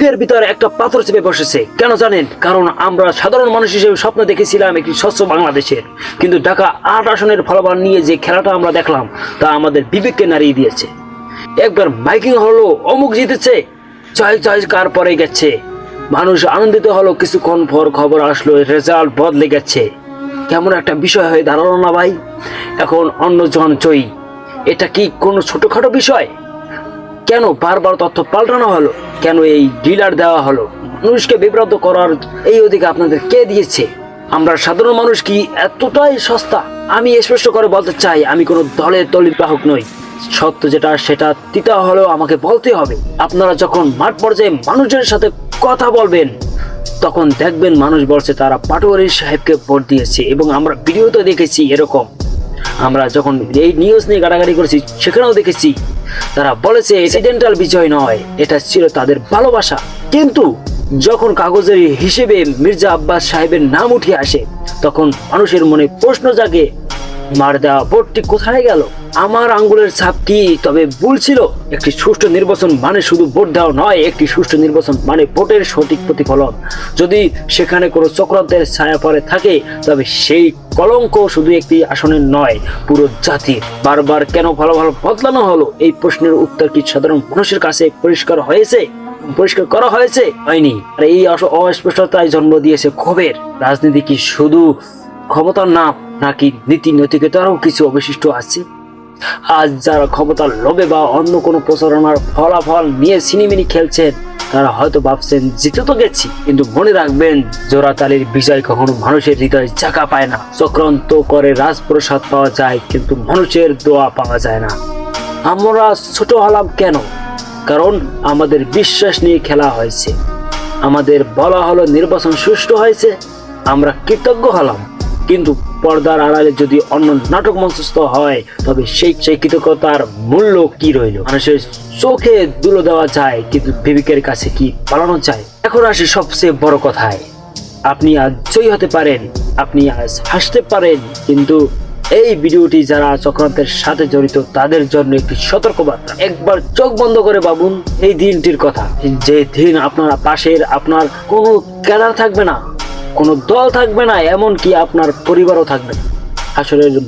বুকের ভিতরে একটা পাথর চেপে বসেছে। কেন জানেন? কারণ আমরা সাধারণ মানুষ হিসেবে স্বপ্ন দেখেছিলাম একটি স্বচ্ছ বাংলাদেশের। কিন্তু ঢাকা আট আসনের ফলাফল নিয়ে যে খেলাটা আমরা দেখলাম, তা আমাদের বিবেককে নাড়িয়ে দিয়েছে। একবার মাইকিং হলো, অমুক জিতেছে জয় জয় কার পরে গেছে। মানুষ আনন্দিত হলো, কিছুক্ষণ পর খবর আসলো, রেজাল্ট বদলে গেছে। কেমন একটা বিষয় হয়ে দাঁড়াল না ভাই? এখন অন্যজন জয়ী। এটা কি কোনো ছোটোখাটো বিষয়? কেন বারবার তথ্য পাল্টানো হলো? কেন এই ডিলার দেওয়া হলো? মানুষকে বিভ্রান্ত করার এই অধিকার আপনাদের কে দিয়েছে? আমরা সাধারণ মানুষ কি এতটাই সস্তা? আমি স্পষ্ট করে বলতে চাই, আমি কোনো দলের দলিত বাহক নই। সত্য যেটা, সেটা তিতা হলেও আমাকে বলতে হবে। আপনারা যখন মাঠ পর্যায়ে মানুষের সাথে কথা বলবেন, তখন দেখবেন মানুষ বলছে তারা পাটোয়ারি সাহেবকে ভোট দিয়েছে এবং আমরা ভিডিওতে দেখেছি এরকম। আমরা যখন এই নিউজ নিয়ে গাড়াগাড়ি করেছি, সেখানেও দেখেছি, তারা বলেছে এক্সিডেন্টাল বিজয় নয়, এটা ছিল তাদের ভালোবাসা। কিন্তু যখন কাগজের হিসেবে মির্জা আব্বাস সাহেবের নাম উঠে আসে, তখন মানুষের মনে প্রশ্ন জাগে মার দেওয়া ভোটটি কোথায় গেল? আমার আঙ্গুলের ছাপ কি তবে ভুল ছিল? একটি সুষ্ঠু নির্বাচন মানে শুধু ভোট দেওয়া নয়, একটি সুষ্ঠু নির্বাচন মানে ভোটের সঠিক প্রতিফলন। যদি সেখানে কোনো চক্রান্তের ছায়া পড়ে থাকে, তবে সেই কলঙ্ক শুধু একটি আসনের নয়, পুরো জাতির বারবার কেন ভালো ভালো বদলানো হলো? এই প্রশ্নের উত্তর কি সাধারণ মানুষের কাছে পরিষ্কার হয়েছে? পরিষ্কার করা হয়েছে? হয়নি। আর এই অস্পষ্টতায় জন্ম দিয়েছে ক্ষোভের। রাজনীতি কি শুধু ক্ষমতার নাম নাকি নীতি নৈতিকতারও কিছু অবশিষ্ট আছে? আজ যারা ক্ষমতার লোভে বা অন্য কোনো প্রচারণার ফলাফল নিয়ে সিনেমিনি খেলছেন তারা হয়তো ভাবছেন, জিতে তো গেছি। কিন্তু মনে রাখবেন, জোড়াতালির বিজয় কখনো মানুষের হৃদয়ে জায়গা পায় না। চক্রান্ত করে রাজপ্রসাদ পাওয়া যায়, কিন্তু মানুষের দোয়া পাওয়া যায় না। আমরা ছোট হলাম কেন? কারণ আমাদের বিশ্বাস নিয়ে খেলা হয়েছে। আমাদের বলা হলো নির্বাচন সুষ্ঠু হয়েছে। আমরা কৃতজ্ঞ হলাম। কিন্তু পর্দার আড়ালে যদি অন্য নাটক মঞ্চস্থ হয়, তবে সেই সেই কৃতজ্ঞতার মূল্য কি রইল? মানুষের চোখে দুলো দেওয়া যায়, কিন্তু বিবেকের কাছে কি পালানো যায়? এখন আসি সবচেয়ে বড় কথায়। আপনি আজ জয়ী হতে পারেন, আপনি আজ হাসতে পারেন, কিন্তু এই ভিডিওটি যারা চক্রান্তের সাথে জড়িত, তাদের জন্য একটি সতর্কবার্তা। একবার চোখ বন্ধ করে ভাবুন, এই দিনটির কথা। যে দিন আপনার পাশের, আপনার কোনো ক্যাডার থাকবে না। কোনো দল থাকবে না এমন কি আপনার পরিবারও থাকবে না।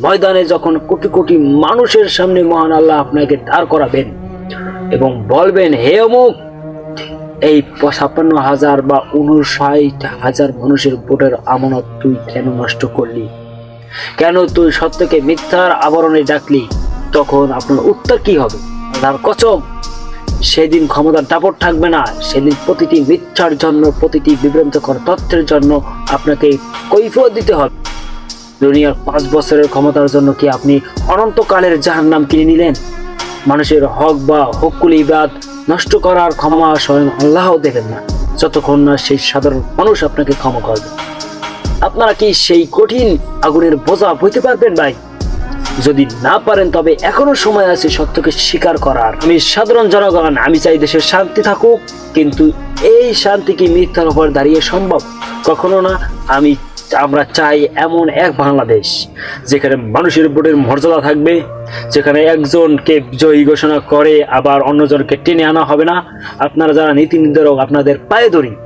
ময়দানে যখন কোটি কোটি মানুষের সামনে মহান আল্লাহ আপনাকে দাঁড় করাবেন এবং বলবেন, হে অমুক! এই ছাপ্পান্ন হাজার বা উনষাট হাজার মানুষের ভোটের আমানত তুই কেন নষ্ট করলি? কেন তুই সত্যকে মিথ্যার আবরণে ডাকলি? তখন আপনার উত্তর কি হবে? তার কচম সেদিন ক্ষমতার দাপট থাকবে না, সেদিন প্রতিটি মিথ্যার জন্য, প্রতিটি বিভ্রান্তকর তথ্যের জন্য আপনাকে কৈফিয়ত দিতে হবে। দুনিয়ার পাঁচ বছরের ক্ষমতার জন্য কি আপনি অনন্তকালের জাহার নাম কিনে নিলেন? মানুষের হক বা হকুল ইবাদ নষ্ট করার ক্ষমা স্বয়ং আল্লাহও দেবেন না। যতক্ষণ না সেই সাধারণ মানুষ আপনাকে ক্ষমা করবে। আপনারা কি সেই কঠিন আগুনের বোঝা বইতে পারবেন ভাই? যদি না পারেন, তবে এখনও সময় আছে সত্যকে স্বীকার করার। আমি সাধারণ জনগণ, আমি চাই দেশের শান্তি থাকুক, কিন্তু এই শান্তি কি মিথ্যার উপর দাঁড়িয়ে সম্ভব? কখনো না। আমি, আমরা চাই এমন এক বাংলাদেশ, যেখানে মানুষের ভোটের মর্যাদা থাকবে, যেখানে একজনকে জয়ী ঘোষণা করে আবার অন্যজনকে টেনে আনা হবে না। আপনারা যারা নীতি নির্ধারক, আপনাদের পায়ে ধরি।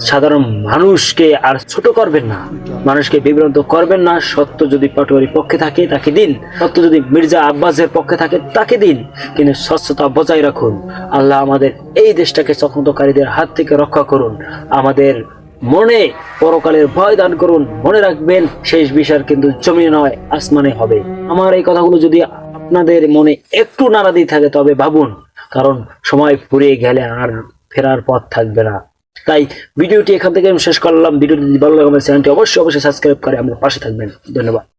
সাধারণ মানুষকে আর ছোট করবেন না। মানুষকে বিভ্রান্ত করবেন না। সত্য যদি পাটোয়ারির পক্ষে থাকে, তাকে দিন। সত্য যদি মির্জা আব্বাসের পক্ষে থাকে, তাকে দিন। কিন্তু স্বচ্ছতা বজায় রাখুন। আল্লাহ আমাদের এই দেশটাকে চক্রান্তকারীদের হাত থেকে রক্ষা করুন। আমাদের মনে পরকালের ভয় দান করুন। মনে রাখবেন, শেষ বিচার কিন্তু জমিনে নয়, আসমানে হবে। আমার এই কথাগুলো যদি আপনাদের মনে একটু নাড়া দিয়ে থাকে, তবে ভাবুন, কারণ সময় ফুরিয়ে গেলে আর ফেরার পথ থাকবে না। তাই ভিডিওটি এখান থেকে আমি শেষ করলাম। ভিডিওটি ভালো লাগে আমার চ্যানেলটি অবশ্যই অবশ্যই সাবস্ক্রাইব করে আমার পাশে থাকবেন। ধন্যবাদ।